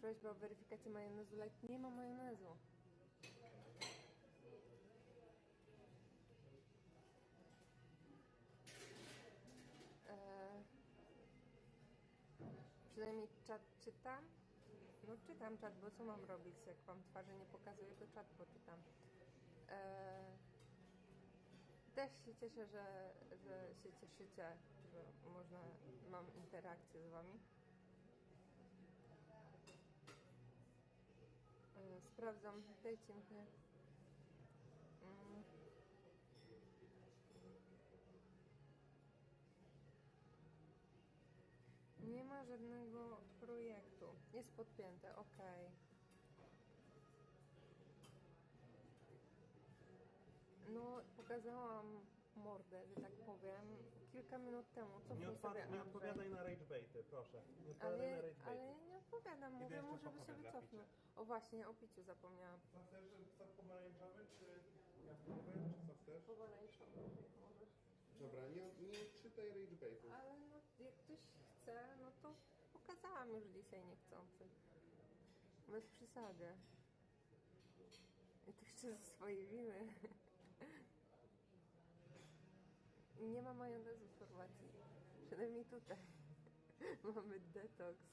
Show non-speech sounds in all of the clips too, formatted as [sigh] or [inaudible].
Prośba o weryfikację majonezu light. Nie ma majonezu. Eee, przynajmniej czat czytam. No czytam czat, bo co mam robić? Jak wam twarzy nie pokazuję, to czat poczytam. Eee, też się cieszę, że, że się cieszycie, że można, mam interakcję z wami. Sprawdzam, dajcie mi. Mm. Nie ma żadnego projektu. Jest podpięte, ok. No, pokazałam mordę, że tak powiem, kilka minut temu. Co Nie, sobie odpa- nie odpowiadaj na ragebaity, proszę. Nie odpowiadaj na Ale, ragebaity. ale ja nie odpowiadam, mówię mu, żeby pokomek sobie dla cofnął. picia. O właśnie, o piciu zapomniałam. Co chcesz, sok pomarańczowy czy jabłkowy, czy co chcesz? Pomarańczowy możesz. Dobra, nie, nie czytaj ragebaitów. Ale no, jak ktoś chce, no to pokazałam już dzisiaj niechcący. Bez przesady. I to jeszcze ze swojej winy. [laughs] Nie ma majonezu w Chorwacji. Przynajmniej tutaj. [laughs] Mamy detoks.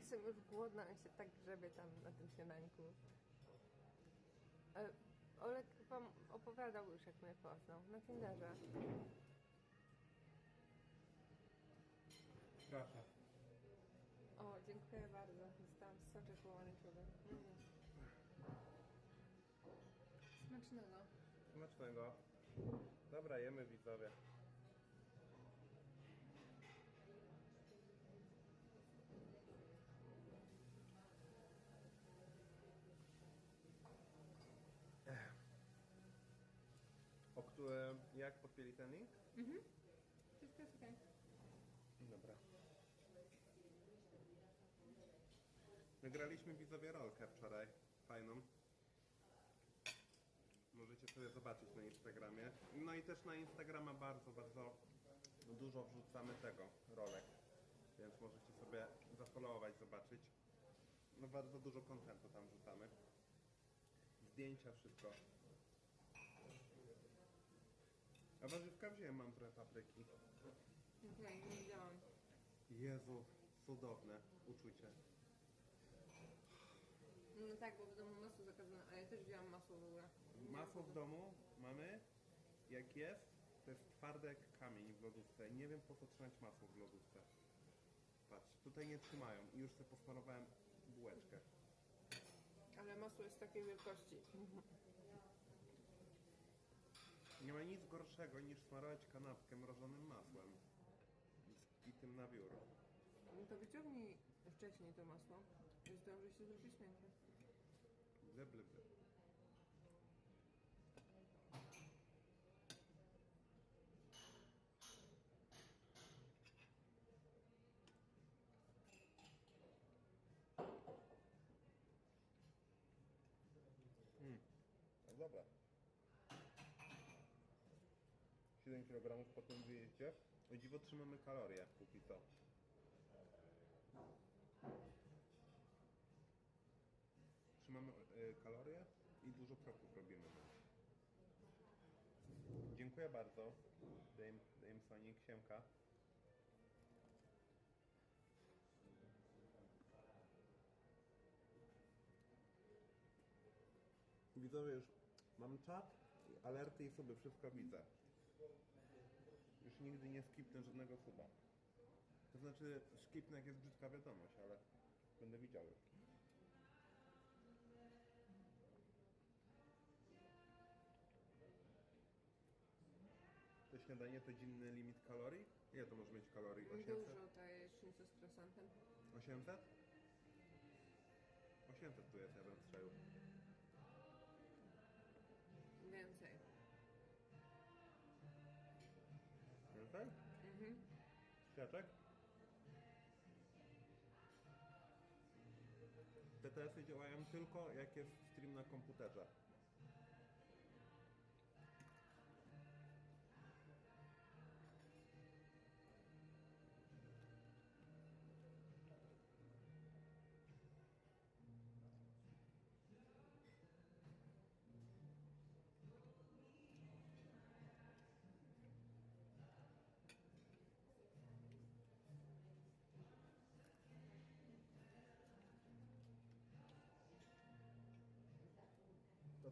Jestem już głodna, ja się tak grzebie tam na tym śniadanku. E, Olek wam opowiadał już, jak mnie poznał na Tinderze. Proszę. O, dziękuję bardzo. Dostałam soczek pomarańczowy. Mm. Smacznego. Smacznego. Dobra, jemy widzowie. Które, jak podpięli ten link? Wszystko jest okej. Dobra. Nagraliśmy widzowie rolkę wczoraj, fajną. Możecie sobie zobaczyć na Instagramie. No i też na Instagrama bardzo, bardzo dużo wrzucamy tego, rolek. Więc możecie sobie zafollowować, zobaczyć. No bardzo dużo kontentu tam wrzucamy. Zdjęcia, wszystko. A warzywka wziąłem, mam trochę papryki. Okej, nie widziałam. Jezu, cudowne uczucie. No tak, bo w domu masło zakazane, a ja też wzięłam masło w ogóle. Masło w domu mamy, jak jest, to jest twarde jak kamień w lodówce. Nie wiem po co trzymać masło w lodówce. Patrz, tutaj nie trzymają i już sobie posmarowałem bułeczkę. Ale masło jest takiej wielkości. Nie ma nic gorszego niż smarować kanapkę mrożonym masłem. I tym na biuro. No to wyciągnij wcześniej to masło i zdąży się zrobić miękkie. Ble, ble, ble. Mm. No dobra. 7 kg po tym wyjeździe. O dziwo trzymamy kalorie póki co. Trzymamy y, kalorie i dużo kroków robimy. Dziękuję bardzo. Dame, Dame Sonic, siemka. Widzowie już mam czat, alerty i suby, wszystko widzę. Już nigdy nie skipnę żadnego suba. To znaczy skipnę jak jest brzydka wiadomość, ale będę widział już. To śniadanie to dzienny limit kalorii? Ile to może mieć kalorii? 800? Dużo ta jajecznica z croissantem. 800? 800 tu jest, ja bym strzelił. Więcej. Więcej? Mhm. Kwiaczek? TTS-y działają tylko jak jest stream na komputerze.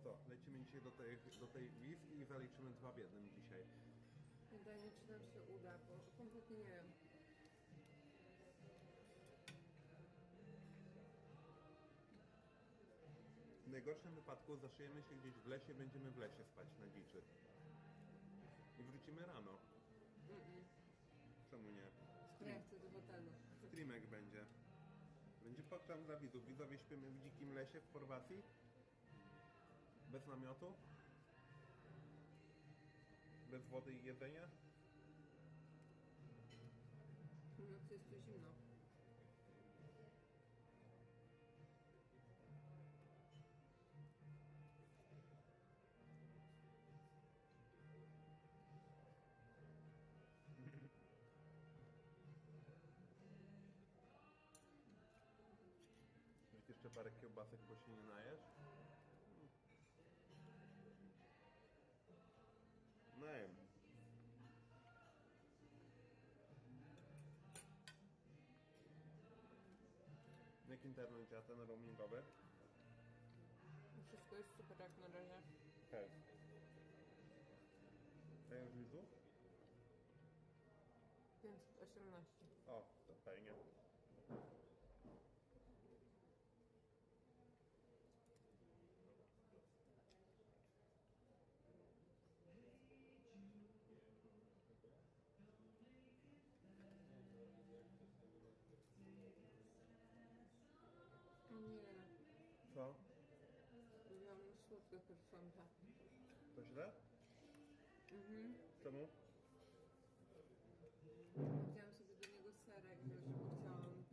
Co? Lecimy dzisiaj do tej, do tej WIF i zaliczymy dwa w jednym dzisiaj. Pytanie, czy nam się uda, bo kompletnie nie wiem. W najgorszym wypadku zaszyjemy się gdzieś w lesie, będziemy w lesie spać na dziczy. I wrócimy rano. Mm-mm. Czemu nie? Stream, chcę do hotelu. streamek będzie. Będzie program dla widzów. Widzowie śpimy w dzikim lesie w Chorwacji. Bez namiotu. Bez wody i jedzenia. W nocy jest tu zimno. Jeszcze parę kiełbasek, bo się nie najesz. Jak internet działa ten roamingowy? Wszystko jest super jak na razie. Hej. Dajesz widzów? 518. O, to fajnie. Co? mam słodkie personta. To źle? Mhm. Czemu? Wziąłem sobie do niego serek, bo chciałam.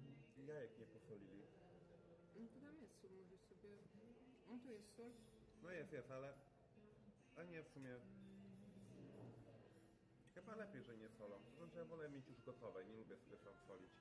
Jajek nie posolili. No to tam jest sól, możesz sobie... No tu jest sól. No jest, jest, ale... A nie, w sumie... Chyba lepiej, że nie solą. To znaczy ja wolę mieć już gotowe, nie lubię sobie sam solić.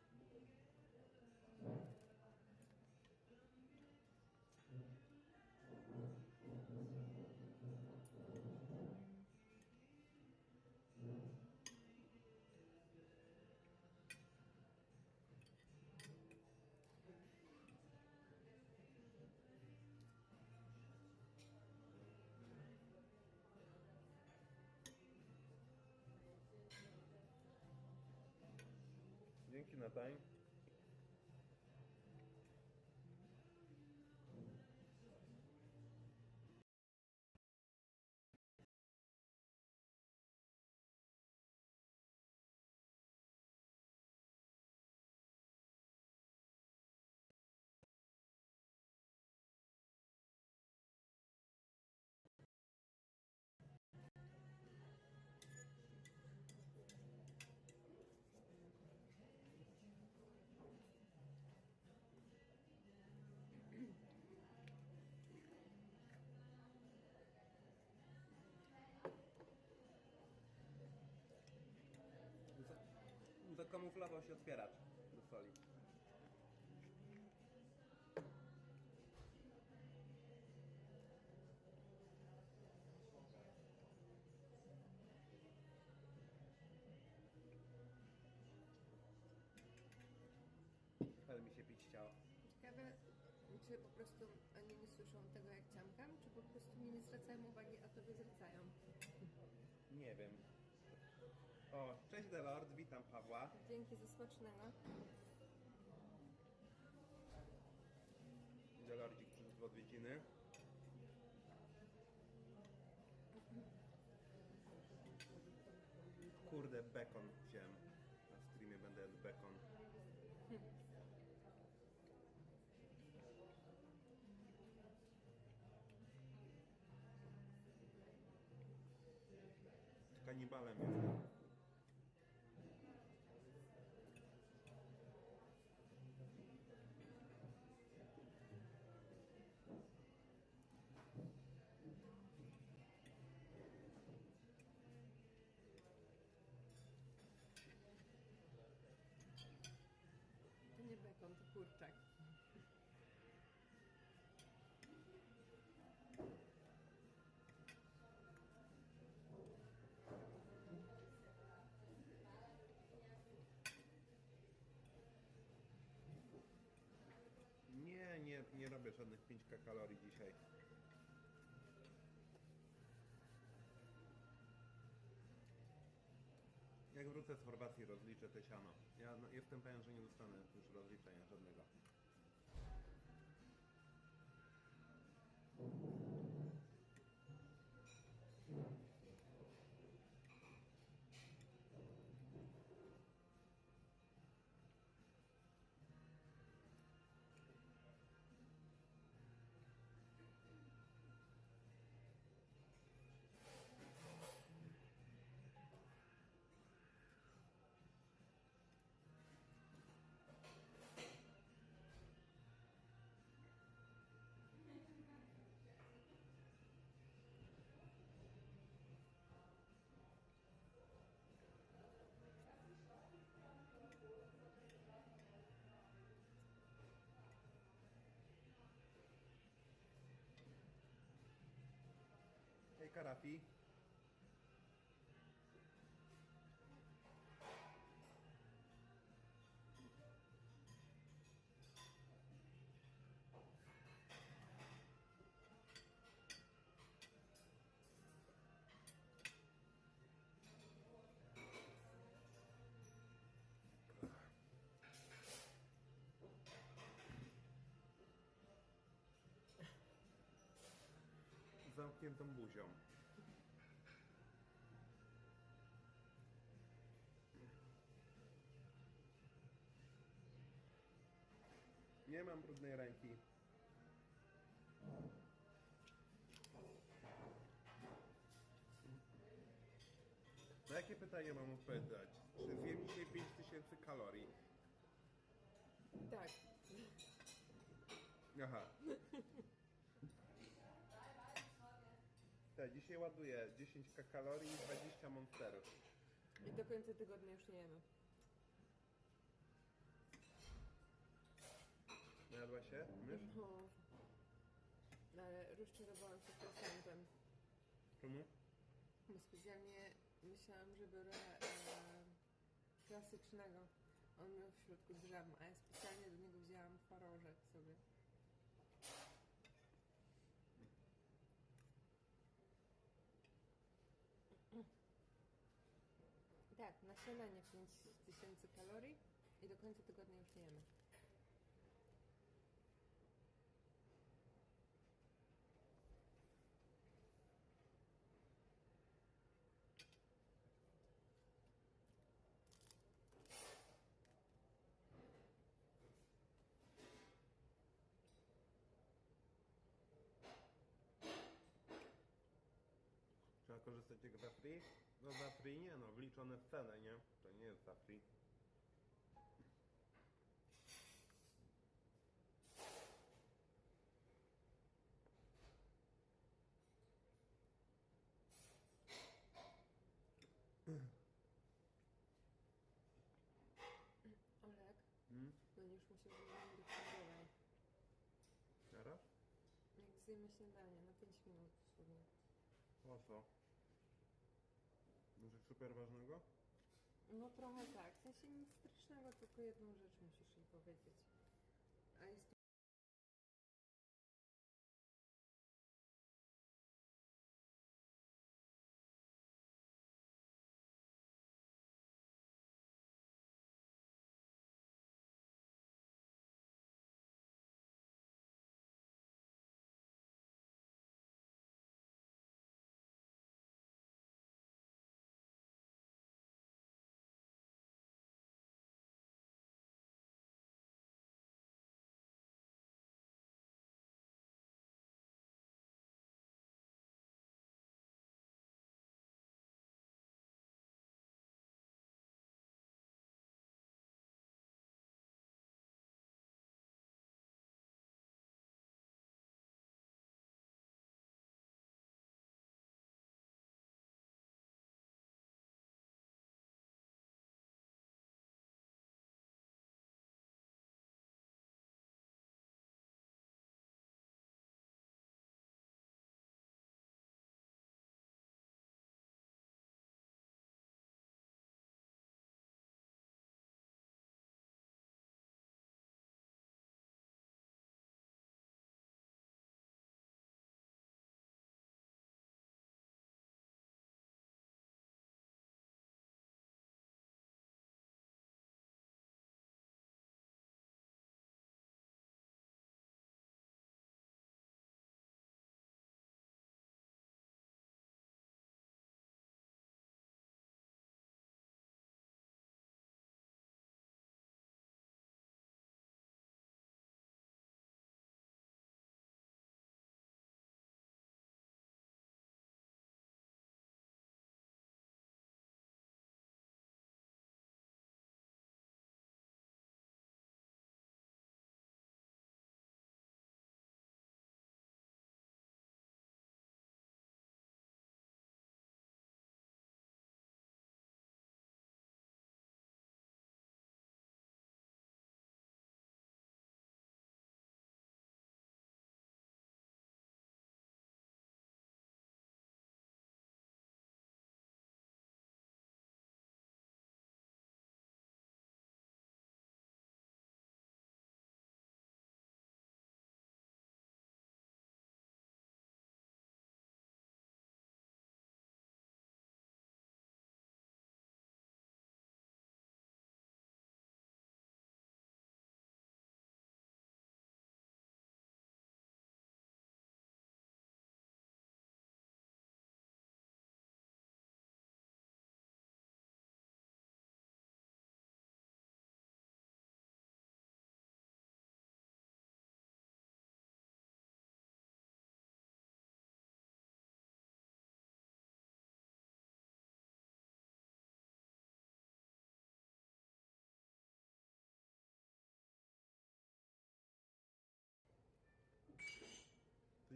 Dzięki Natań. Za- Zakamuflował się otwieracz do soli. Ale mi się pić chciało. Ciekawe, czy po prostu oni nie słyszą tego jak ciamkam, czy po prostu mi nie zwracają uwagi, a tobie zwracają. Nie wiem. O, cześć Delord, witam Pawła. Dzięki za smacznego. Delordzik przyszedł w odwiedziny. Kurde, bekon wziąłem. Na streamie będę jadł bekon. Kanibalem jestem. żadnych 5 kalorii dzisiaj. Jak wrócę z Chorwacji, rozliczę te siano. Ja no, jestem pewien, że nie dostanę już rozliczenia żadnego. Carapi. Zamkniętą buzią. Nie mam brudnej ręki. Na jakie pytanie mam odpowiadać? Czy zjem dzisiaj 5000 kalorii? Tak. Aha. [laughs] Tak, dzisiaj ładuję 10 kalorii i 20 monsterów. I do końca tygodnia już nie jemy. Najadła się? Mysz? No. No, Ale rozczarowałam się procentem. Czemu? Bo specjalnie myślałam, że biorę e, klasycznego. On miał w środku drzem, a ja specjalnie do niego wzięłam twarożek sobie. Tak, na śniadanie 5000 kalorii i do końca tygodnia już nie jemy. Korzystać jak za free? No za free nie no, wliczone w cenę, nie? To nie jest za free. Olek, Hmm? będziesz musiał zadzwonić do księgowej. Teraz? Jak zjemy śniadanie na 5 minut dosłownie. Po co? Super ważnego? No trochę tak, w sensie nic strasznego, tylko jedną rzecz musisz jej powiedzieć. A jest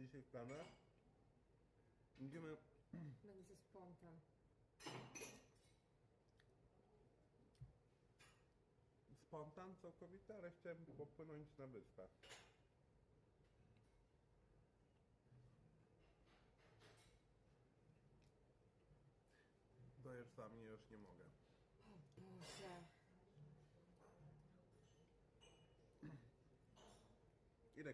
dzisiaj w planach. Będziemy Będzie spontan. spontan całkowity, ale chciałem popłynąć na już za mnie już nie mogę. Boże.